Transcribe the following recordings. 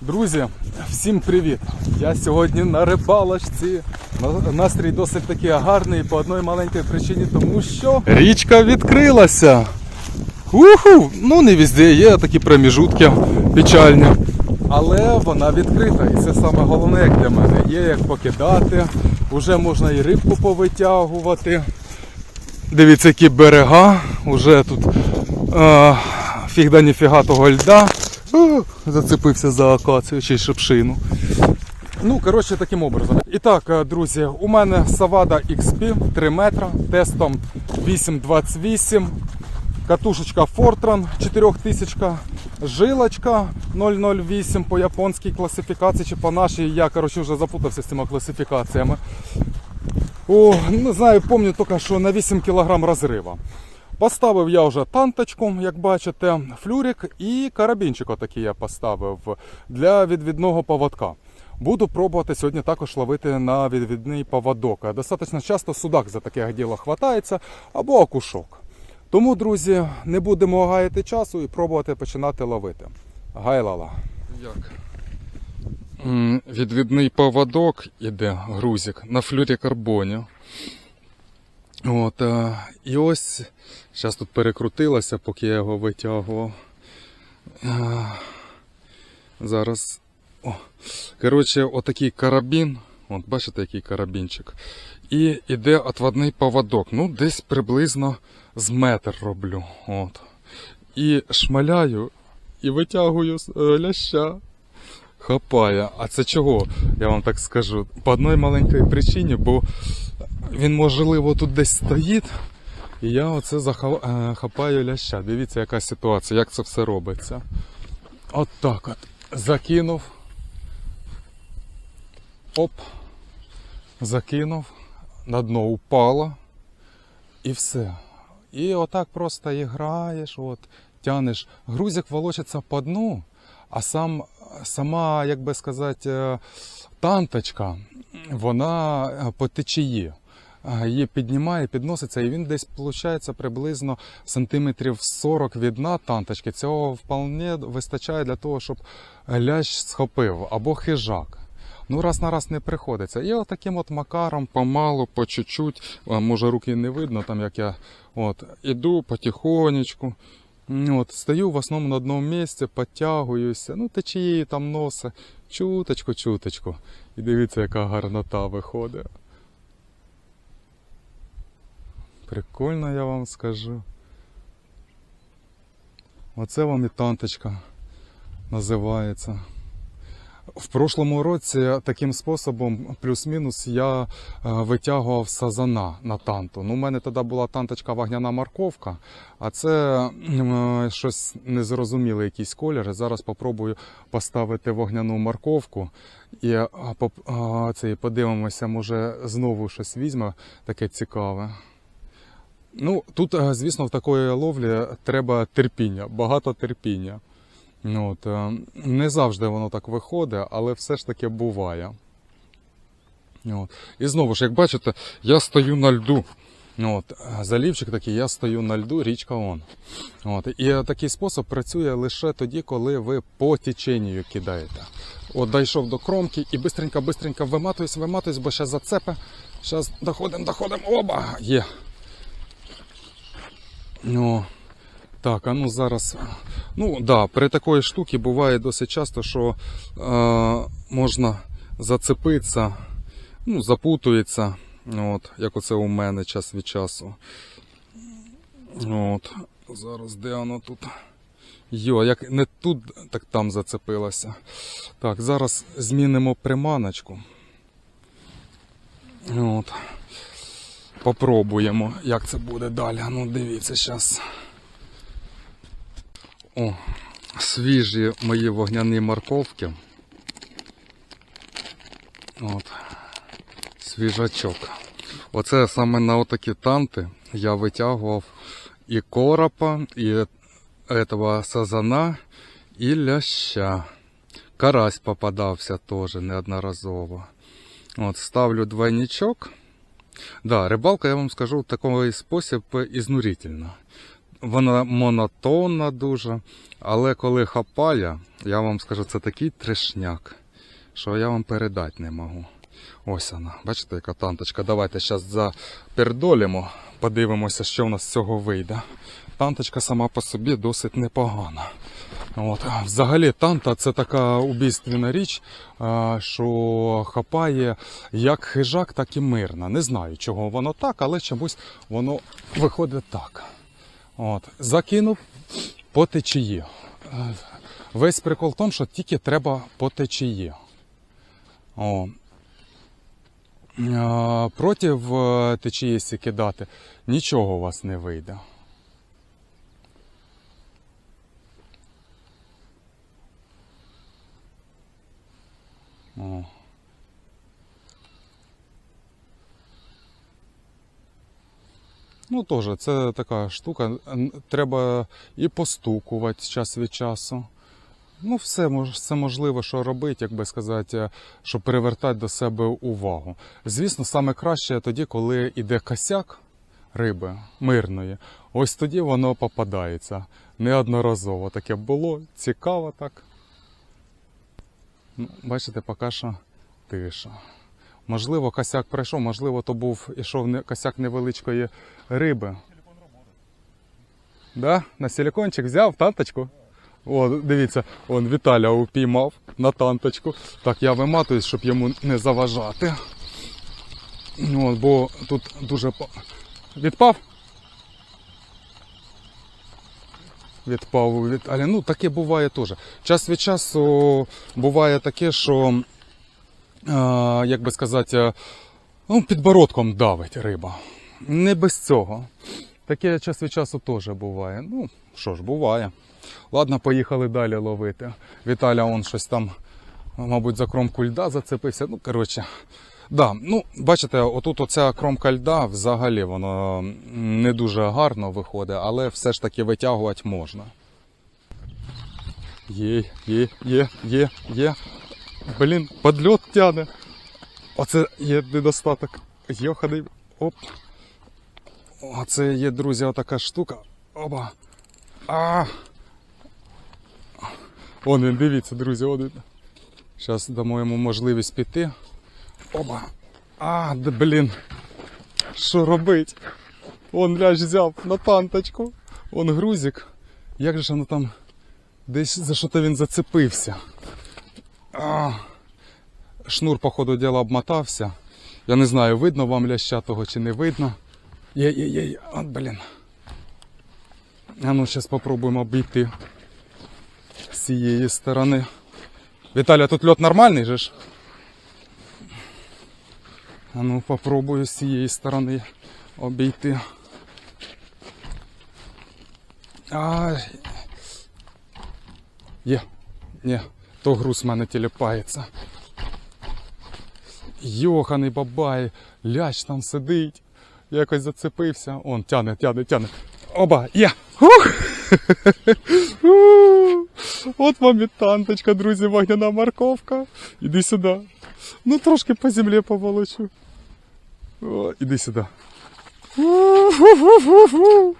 Друзі, всім привіт! Я сьогодні на рибалочці. Настрій досить таки гарний по одній маленькій причині, тому що річка відкрилася. Уху! Ну не везде є такі проміжутки печальні. Але вона відкрита, і це саме головне як для мене. Є як покидати, уже можна і рибку повитягувати. Дивіться, які берега. Уже тут е, фіг да ніфіга того льда. О, зацепився за акацію чи шипшину. Ну, коротше, таким образом. І так, е, друзі, у мене Savada XP 3 метра, тестом 828, катушечка Fortran 4000, жилочка 008 по японській класифікації чи по нашій. Я коротше, вже запутався з цими класифікаціями. О, не знаю, пам'ятаю тільки, що на 8 кг розрива. Поставив я вже танточку, як бачите, флюрик і карабінчик отакий я поставив для відвідного поводка. Буду пробувати сьогодні також ловити на відвідний поводок. Достатньо часто судак за таке діло хватається або окушок. Тому, друзі, не будемо гаяти часу і пробувати починати ловити. Гайлала. Як? Відвідний поводок іде грузик на флюрікарбоні. От, е, і ось зараз тут перекрутилося, поки я його витягував. Е, зараз. О, коротше, отакий карабін. От, бачите, який карабінчик. І іде отводний поводок. Ну, десь приблизно з метр роблю. От. І шмаляю і витягую е, ляща. Хапає. А це чого? Я вам так скажу. По одній маленькій причині, бо він можливо тут десь стоїть. І я оце захав- е, ляща. Дивіться, яка ситуація, як це все робиться. От так от. Закинув. Оп. Закинув. На дно упало. І все. І отак просто і граєш, от, тянеш. Грузик волочиться по дну, а сам, сама, як би сказати, е, танточка, вона е, по течії. Е, Її піднімає, підноситься, і він десь виходить приблизно сантиметрів 40 від дна танточки. Цього вполне вистачає для того, щоб лящ схопив або хижак. Ну, раз на раз не приходиться. І от от макаром, помалу, по чуть-чуть, може руки не видно, там як я от, іду потихонечку. От, стою в основному на одному місці, підтягуюся, ну течії там носи, чуточку, чуточку. І дивіться, яка гарнота виходить. Прикольно, я вам скажу. Оце вам і танточка називається. В прошлому році таким способом, плюс-мінус, я е, витягував сазана на танту. Ну, у мене тоді була танточка вогняна морковка, а це е, щось незрозуміле, якийсь колір. Зараз спробую поставити вогняну морковку і е, це, подивимося, може знову щось візьме таке цікаве. Ну, тут, звісно, в такої ловлі треба терпіння, багато терпіння. Ну, От, е, не завжди воно так виходить, але все ж таки буває. От. І знову ж, як бачите, я стою на льду. От, е, залівчик такий, я стою на льду, річка он. От. І такий спосіб працює лише тоді, коли ви по теченню кидаєте. От дійшов до кромки і бистренько, бистренько виматуюсь, виматуюсь, бо зараз зацепе. Зараз доходимо, доходимо. Оба! Є. Ну, так, а ну зараз. Ну, да, при такої штуці буває досить часто, що е, можна зацепитися, ну, запутується, от, як оце у мене час від часу. От, зараз де воно тут? Йо, як не тут, так там зацепилося. Так, зараз змінимо приманочку. От. Попробуємо, як це буде далі. Ну, дивіться зараз. О, свіжі мої вогняні морковки. От. Свіжачок. Оце саме на отакі танти я витягував і коропа, і этого сазана, і ляща. Карась попадався теж неодноразово. От, ставлю двойничок. Да, рибалка, я вам скажу, в такий спосіб ізнурительна. Вона монотонна дуже. Але коли хапає, я вам скажу, це такий трешняк, що я вам передати не можу. Ось вона, бачите, яка танточка. Давайте зараз запердолимо, подивимося, що в нас з цього вийде. Танточка сама по собі досить непогана. От. Взагалі, танта це така убійственна річ, що хапає як хижак, так і мирна. Не знаю, чого воно так, але чомусь воно виходить так. От. Закинув по течії. Весь прикол в тому, що тільки треба по течії. О. Проти е, течії кидати, нічого у вас не вийде. О. Ну, теж, це така штука. Треба і постукувати час від часу. Ну, все все можливо, що робити, як би сказати, щоб привертати до себе увагу. Звісно, саме краще тоді, коли йде косяк риби мирної. Ось тоді воно попадається. Неодноразово таке було, цікаво так. Ну, бачите, поки що тиша. Можливо, косяк пройшов, можливо, то був ішов косяк невеличкої риби. Да? На силикончик взяв танточку. О, дивіться, он Віталя упіймав на танточку. Так, я виматуюсь, щоб йому не заважати. От, бо тут дуже відпав. Відпав у Віталя. Ну, таке буває теж. Час від часу буває таке, що, як би сказати, ну, підбородком давить риба. Не без цього. Таке час від часу теж буває. Ну, що ж, буває. Ладно, поїхали далі ловити. Віталя он щось там, мабуть, за кромку льда зацепився. Ну, коротше. Да, ну, бачите, отут оця кромка льда взагалі воно не дуже гарно виходить, але все ж таки витягувати можна. Є, є, є, є, є. Блін, подльот тяне. Оце є недостаток. Йоханий. Оп. Оце є, друзі, отака штука. Оба. А. Он він, дивіться, друзі, он він. Зараз дамо йому можливість піти. Оба. А, да блін. Що робить? Он ляж взяв на танточку. Он грузик. Як же воно там десь за що-то він зацепився. А. Шнур, по ходу діла, обмотався. Я не знаю, видно вам ляща того чи не видно. Є, є, є, є. От, блін. А ну, зараз спробуємо обійти з цієї сторони. Віталя, тут льот нормальний же ж? А ну, попробую з цієї сторони обійти. Ай. Є. Ні, то груз в мене тіліпається. Йоханий бабай, лящ там сидить. Якось зацепився. Он тяне, тяне, тяне. Оба, є! Ух! От вам і танточка, друзі, вогняна морковка. Іди сюди. Ну, трошки по землі поволочу. О, іди сюди.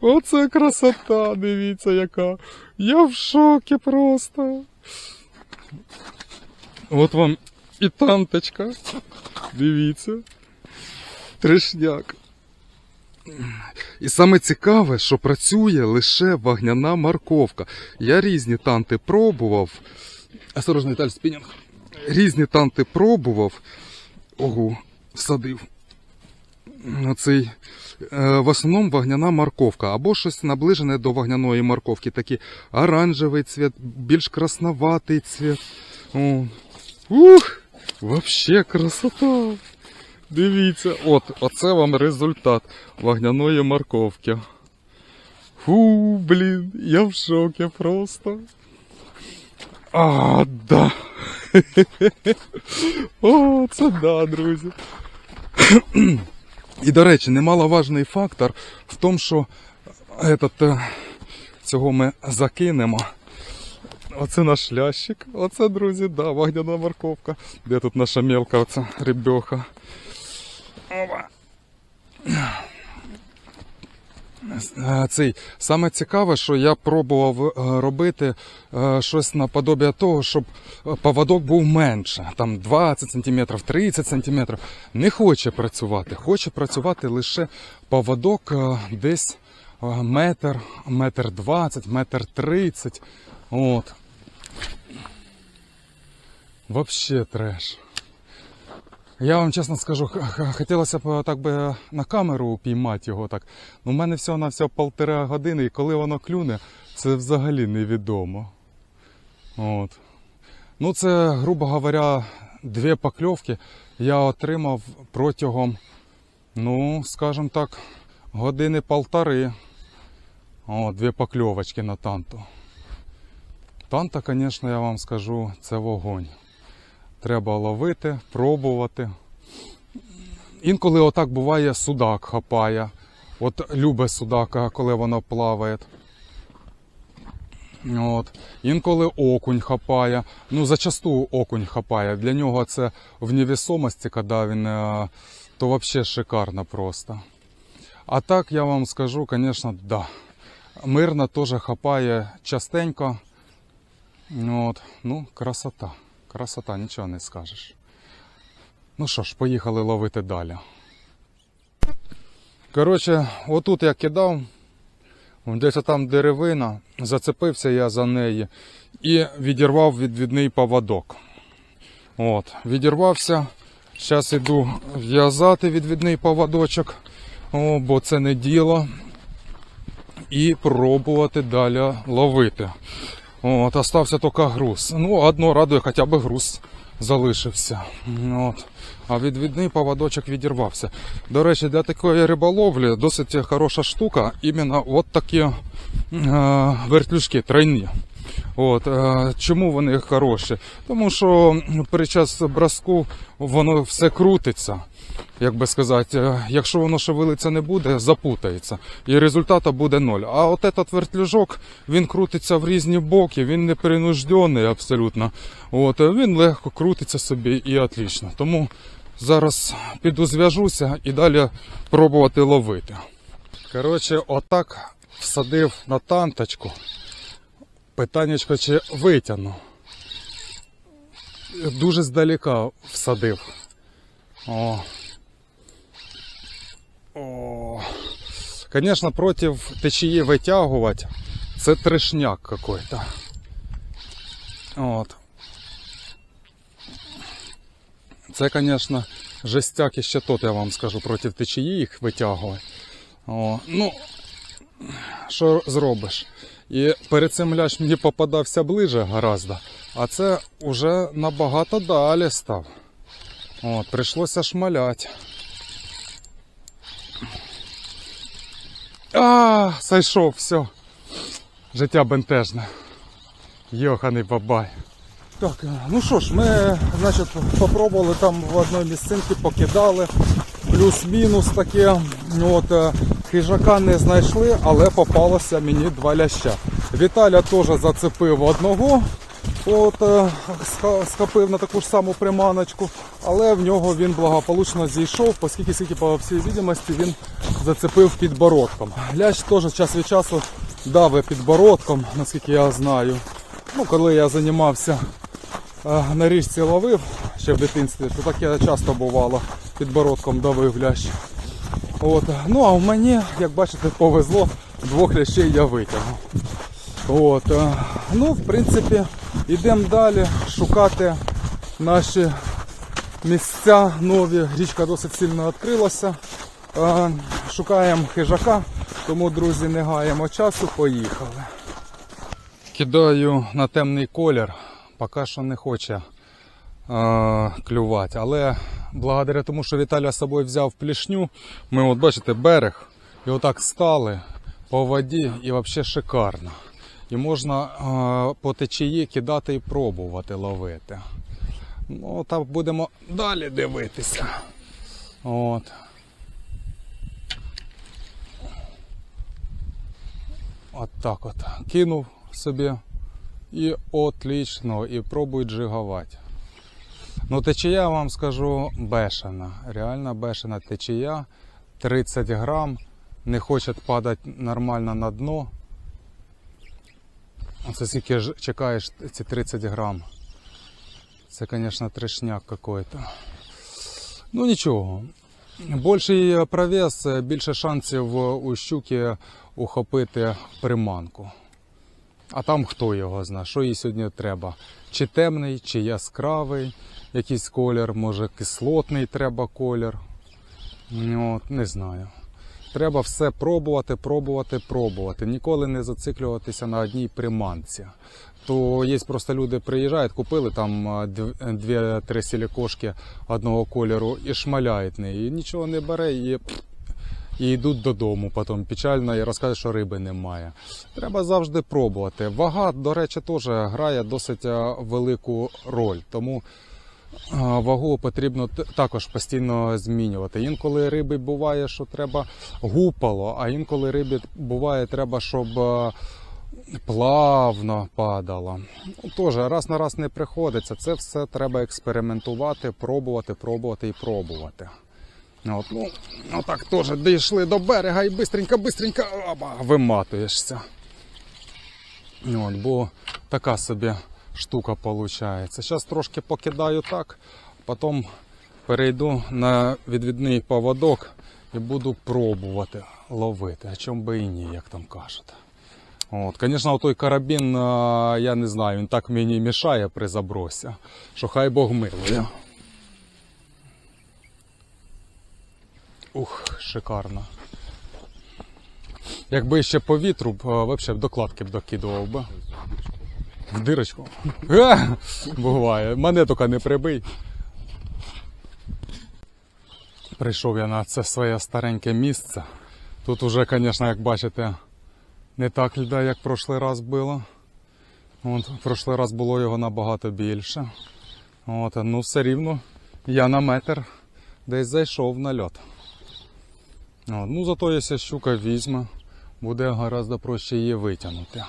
Оце красота, дивіться яка. Я в шокі просто. От вам і танточка. Дивіться. Трешняк. І саме цікаве, що працює лише вогняна морковка. Я різні танти пробував. Осторожно, Віталь, спінінг. Різні танти пробував. Ого, всадив. Оцей, в основному вогняна морковка або щось наближене до вогняної морковки. Такий оранжевий цвіт, більш красноватий цвіт. О. Ух! Вообще красота! Дивіться, от, оце вам результат вогняної морковки. Фу, блін, я в шокі просто. А, да. О, це да, друзі. І, до речі, немаловажний фактор в тому, що этот, е, цього ми закинемо. Оце наш лящик. Оце, друзі, да, вогняна морковка. Де тут наша мелка оця рибьоха? Опа. Е, Цей саме цікаве, що я пробував е, робити е, щось наподобі того, щоб поводок був менше, там 20 см, 30 см. Не хоче працювати. Хоче працювати лише поводок десь метр, метр 20, метр 30. От. Вообще треш. Я вам чесно скажу, хотілося б так би на камеру упіймати його так. Ну, в мене всього на всього полтора години, і коли воно клюне, це взагалі невідомо. От. Ну, це, грубо говоря, дві покльовки я отримав протягом, ну, скажімо так, години полтори. О, дві покльовочки на танту. Танта, звісно, я вам скажу, це вогонь. Треба ловити, пробувати. Інколи отак буває судак хапає. От любе судака, коли воно плаває. От. Інколи окунь хапає. Ну, зачасту окунь хапає. Для нього це в невесомості, коли він, е, то взагалі шикарно просто. А так я вам скажу, звісно, да. Мирно теж хапає частенько. От. Ну, красота. Красота, нічого не скажеш. Ну що ж, поїхали ловити далі. Коротше, отут я кидав, десь там деревина, зацепився я за неї і відірвав відвідний поводок. От, відірвався. Зараз іду в'язати відвідний поводочок, о, бо це не діло. І пробувати далі ловити. От, остався тільки груз. Ну, одно радує, хоча б груз залишився. От. А відвідний поводочок відірвався. До речі, для такої риболовлі досить хороша штука. Іменно от такі е, вертлюжки тройні. От, е, чому вони хороші? Тому що під час броску воно все крутиться. Як би сказати, е, якщо воно шевелиться не буде, запутається. І результату буде ноль. А от этот вертлюжок, він крутиться в різні боки, він не перенуждений абсолютно. От, е, він легко крутиться собі і отлично. Тому зараз піду зв'яжуся і далі пробувати ловити. Коротше, отак всадив на танточку. Питаннячко, чи витягну. Дуже здалека всадив. О. О. Конечно, против течії витягувати це трешняк какой-то. От. Це, конечно, жестяк іще тот, я вам скажу, проти течії їх витягувати. О, ну, що зробиш? І перед цим ляж мені попадався ближе гораздо, а це вже набагато далі став. От, прийшлося шмалять. А, сойшов, все. Життя бентежне. Йоханий бабай. Так, ну що ж, ми, значить, попробували там в одній місцинці, покидали. Плюс-мінус таке. От, е, хижака не знайшли, але попалося мені два ляща. Віталя теж зацепив одного. От, е, схопив на таку ж саму приманочку, але в нього він благополучно зійшов, оскільки скільки по всій відомості він зацепив підбородком. Лящ теж час від часу дави підбородком, наскільки я знаю. Ну, коли я займався е, на річці ловив ще в дитинстві, то таке часто бувало, підбородком давив лящ. От. Ну а в мені, як бачите, повезло, двох лящей я витягнув. От. е, Ну, в принципі, йдемо далі шукати наші місця нові. Річка досить сильно відкрилася. Шукаємо хижака, тому, друзі, не гаємо часу, поїхали. Кидаю на темний колір, поки що не хоче е, клювати. Але благодаря тому, що Віталя з собою взяв плішню, ми от бачите берег і отак стали по воді і взагалі шикарно. І можна по течії кидати і пробувати ловити. Ну, так будемо далі дивитися. От. От так от. Кинув собі і отлично, і пробуй джигувати. Ну, течія, вам скажу, бешена. Реально бешена течія. 30 грам. не хоче падати нормально на дно. Оце скільки ж чекаєш ці 30 грам. Це, звісно, трешняк какой-то. Ну нічого. Більший провес, більше шансів у щуки ухопити приманку. А там хто його знає, що їй сьогодні треба. Чи темний, чи яскравий якийсь колір, може кислотний треба колір. От, не знаю. Треба все пробувати, пробувати, пробувати. Ніколи не зациклюватися на одній приманці. То є просто люди приїжджають, купили там дв- дві-три сілікошки одного кольору і шмаляють неї. І нічого не бере і, і йдуть додому потім печально і розказують, що риби немає. Треба завжди пробувати. Вага, до речі, теж грає досить велику роль. Тому вагу потрібно також постійно змінювати. Інколи риби буває, що треба гупало, а інколи рибі буває, треба, щоб плавно падало. Теж раз на раз не приходиться. Це все треба експериментувати, пробувати, пробувати і пробувати. От, ну, ну так теж дійшли до берега і бистренько, бистренько виматуєшся. От, бо така собі штука виходить. Зараз трошки покидаю так, потім перейду на відвідний поводок і буду пробувати ловити. А чому би і ні, як там кажуть. От, звісно, той карабін, я не знаю, він так мені мішає при забросі, що хай Бог милує. Ух, шикарно. Якби ще по вітру, б, б докладки б докидував би. В дирочку. Буває. Мене тільки не прибий. Прийшов я на це своє стареньке місце. Тут уже, звісно, як бачите, не так льда, як прошлий раз було. От, в прошлий раз було його набагато більше. От, ну все рівно я на метр десь зайшов на льот. От, ну зато якщо щука візьме, буде гораздо проще її витягнути.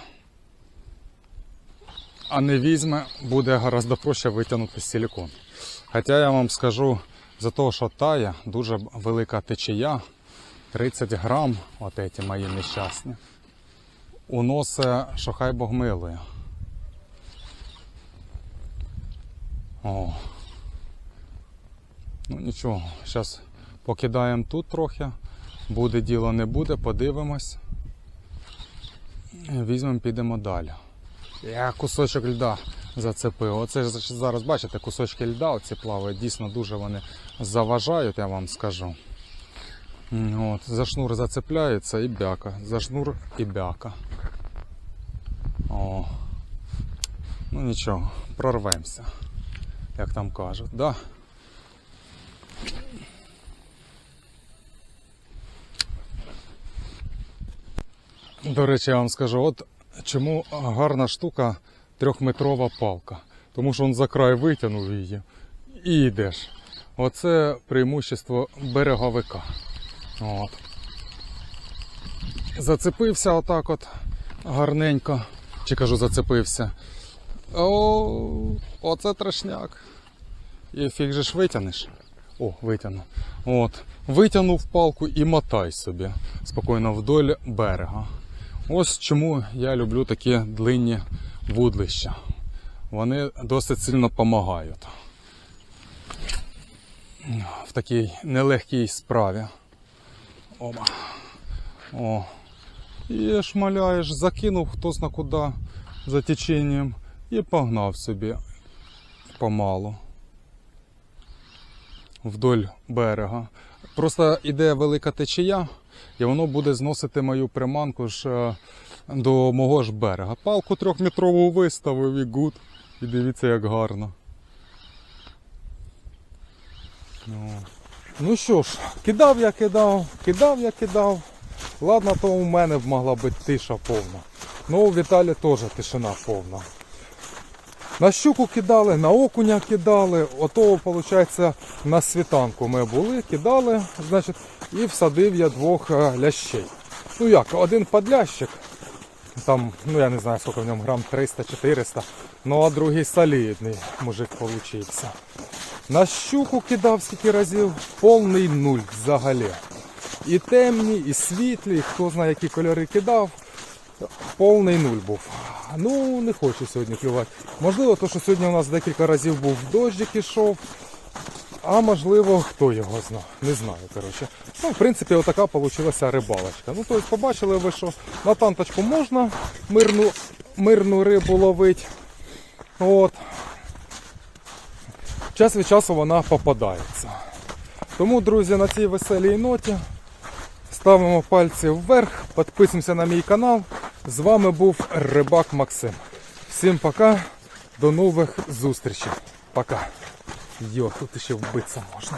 А не візьме, буде гораздо проще витягнути силікон. Хоча я вам скажу, за того, що тая дуже велика течія, 30 грам, от ці мої нещасні, уноси, що хай Бог милує. О. Ну нічого, зараз покидаємо тут трохи. Буде діло, не буде, подивимось. Візьмемо, підемо далі. Я кусочок льда зацепив. Оце зараз бачите, кусочки льда оці плавають. Дійсно дуже вони заважають, я вам скажу. От, за шнур зацепляється і бяка. За шнур і бяка. О. Ну нічого, прорвемося, як там кажуть, да? До речі, я вам скажу, от чому гарна штука трьохметрова палка. Тому що він за край витягнув її і йдеш. Оце преимущество береговика. От. Зацепився отак от гарненько. Чи кажу, зацепився. О, оце трешняк. І фіг же ж витягнеш. О, витягнув. От. Витягнув палку і мотай собі спокійно вдоль берега. Ось чому я люблю такі длинні вудлища. Вони досить сильно допомагають в такій нелегкій справі. Оба. О. І шмаляєш, закинув хто зна куди за теченням і погнав собі помалу вдоль берега. Просто йде велика течія, і воно буде зносити мою приманку ж е, до мого ж берега. Палку трьохметрову виставив і гуд. І дивіться, як гарно. Ну. ну що ж, кидав я кидав, кидав я кидав. Ладно, то у мене б могла бути тиша повна. Ну, у Віталі теж тишина повна. На щуку кидали, на окуня кидали. Ото, виходить, на світанку ми були, кидали, значить, і всадив я двох е, лящей. Ну як, один подлящик, там, ну я не знаю, скільки в ньому грам 300-400, ну а другий солідний мужик получився. На щуку кидав скільки разів, повний нуль взагалі. І темні, і світлі, хто знає, які кольори кидав. Повний нуль був. Ну, не хочу сьогодні клювати. Можливо, то, що сьогодні у нас декілька разів був дощик ішов. А можливо, хто його знає. Не знаю, коротше. Ну, в принципі, отака вийшла рибалочка. Ну, тобто, побачили ви, що на танточку можна мирну, мирну рибу ловити. От. Час від часу вона попадається. Тому, друзі, на цій веселій ноті ставимо пальці вверх, підписуємося на мій канал. З вами був Рибак Максим. Всім пока, до нових зустрічей. Пока. Йо, тут ще вбитися можна.